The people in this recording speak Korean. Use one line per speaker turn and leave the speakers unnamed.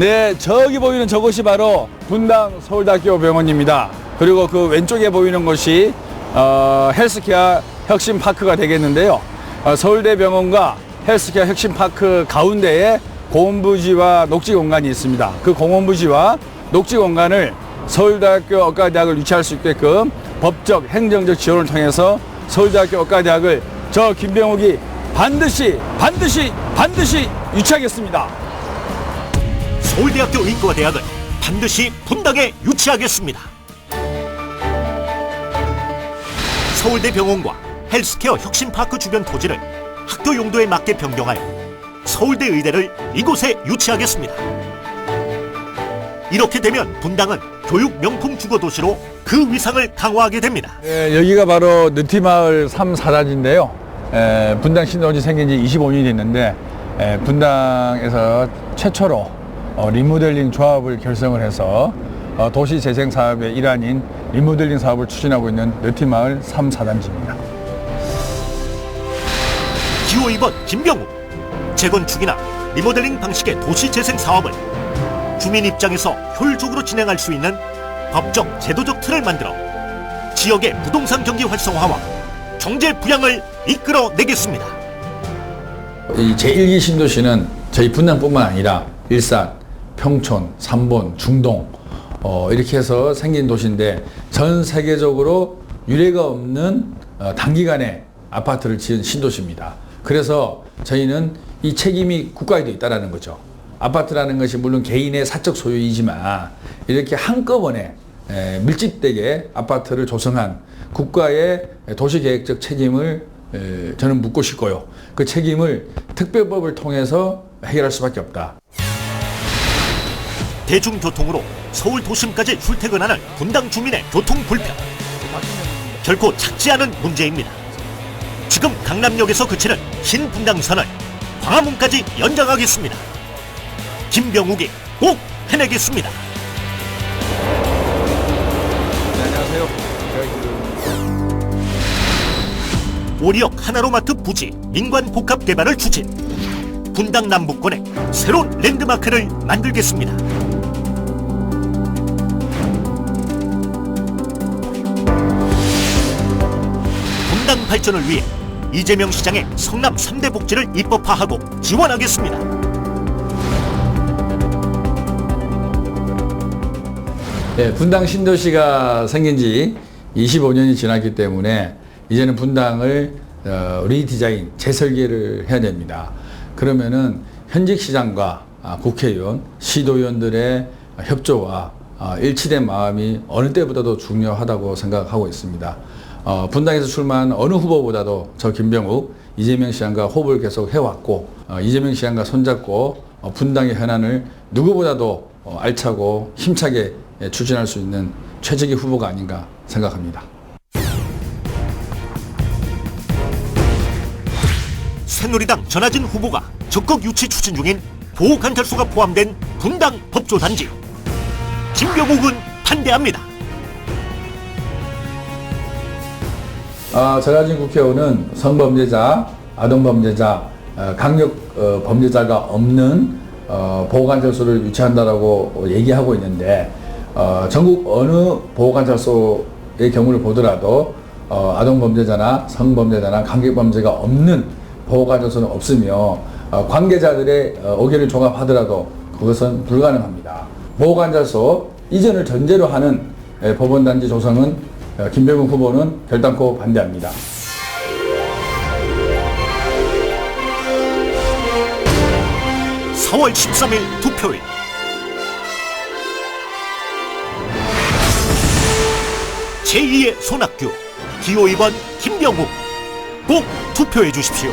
네, 저기 보이는 저것이 바로 분당 서울대학교 병원입니다. 그리고 그 왼쪽에 보이는 것이 어, 헬스케어 혁신파크가 되겠는데요. 어, 서울대병원과 헬스케어 혁신파크 가운데에 공원부지와 녹지 공간이 있습니다. 그 공원부지와 녹지 공간을 서울대학교 의과대학을 유치할 수 있게끔 법적, 행정적 지원을 통해서 서울대학교 의과대학을 저 김병욱이 반드시, 반드시, 반드시 유치하겠습니다.
서울대학교 의과대학을 반드시 분당에 유치하겠습니다. 서울대 병원과 헬스케어 혁신파크 주변 토지를 학교 용도에 맞게 변경하여 서울대 의대를 이곳에 유치하겠습니다. 이렇게 되면 분당은 교육 명품 주거 도시로 그 위상을 강화하게 됩니다.
네, 여기가 바로 느티마을 3사단지인데요. 에, 분당 신도시 생긴 지 25년이 됐는데 에, 분당에서 최초로 어, 리모델링 조합을 결성을 해서 어, 도시 재생 사업의 일환인 리모델링 사업을 추진하고 있는 느티마을 3사단지입니다.
기호 2번 김병우 재건축이나 리모델링 방식의 도시 재생 사업을 주민 입장에서 효율적으로 진행할 수 있는 법적 제도적 틀을 만들어 지역의 부동산 경기 활성화와 경제 부양을 이끌어내겠습니다.
이 제1기 신도시는 저희 분당뿐만 아니라 일산, 평촌, 삼본, 중동 어, 이렇게 해서 생긴 도시인데 전 세계적으로 유례가 없는 어, 단기간에 아파트를 지은 신도시입니다. 그래서 저희는 이 책임이 국가에도 있다라는 거죠. 아파트라는 것이 물론 개인의 사적 소유이지만 이렇게 한꺼번에 에, 밀집되게 아파트를 조성한 국가의 도시계획적 책임을 에, 저는 묻고 싶고요. 그 책임을 특별법을 통해서 해결할 수밖에 없다.
대중교통으로 서울 도심까지 출퇴근하는 분당 주민의 교통 불편 결코 작지 않은 문제입니다. 지금 강남역에서 그치는 신분당선을 광화문까지 연장하겠습니다. 김병욱이 꼭 해내겠습니다.
안녕하세요.
오리역 하나로마트 부지 민관 복합 개발을 추진 분당 남북권에 새로운 랜드마크를 만들겠습니다. 발전을 위해 이재명 시장의 성남 3대 복지를 입법화하고 지원하겠습니다.
네, 분당 신도시가 생긴 지 25년이 지났기 때문에 이제는 분당을 어, 리디자인, 재설계를 해야 됩니다. 그러면은 현직 시장과 아, 국회의원, 시도의원들의 협조와 아, 일치된 마음이 어느 때보다도 중요하다고 생각하고 있습니다. 어, 분당에서 출마한 어느 후보보다도 저 김병욱, 이재명 시장과 호흡을 계속 해왔고 어, 이재명 시장과 손잡고 어, 분당의 현안을 누구보다도 어, 알차고 힘차게 예, 추진할 수 있는 최적의 후보가 아닌가 생각합니다.
새누리당 전하진 후보가 적극 유치 추진 중인 보호관찰소가 포함된 분당 법조단지 김병욱은 반대합니다.
아, 전하진 국회의원은 성범죄자, 아동범죄자, 어, 강력 어, 범죄자가 없는 어, 보호관찰소를 유치한다라고 얘기하고 있는데 어, 전국 어느 보호관찰소의 경우를 보더라도 어, 아동범죄자나 성범죄자나 강력범죄가 없는 보호관찰소는 없으며 어, 관계자들의 어, 의견을 종합하더라도 그것은 불가능합니다. 보호관찰소 이전을 전제로 하는 예, 법원단지 조성은 어, 김병욱 후보는 결단코 반대합니다.
사월 13일 투표일 제2의 손학규 기호 2번 김병욱 꼭 투표해 주십시오.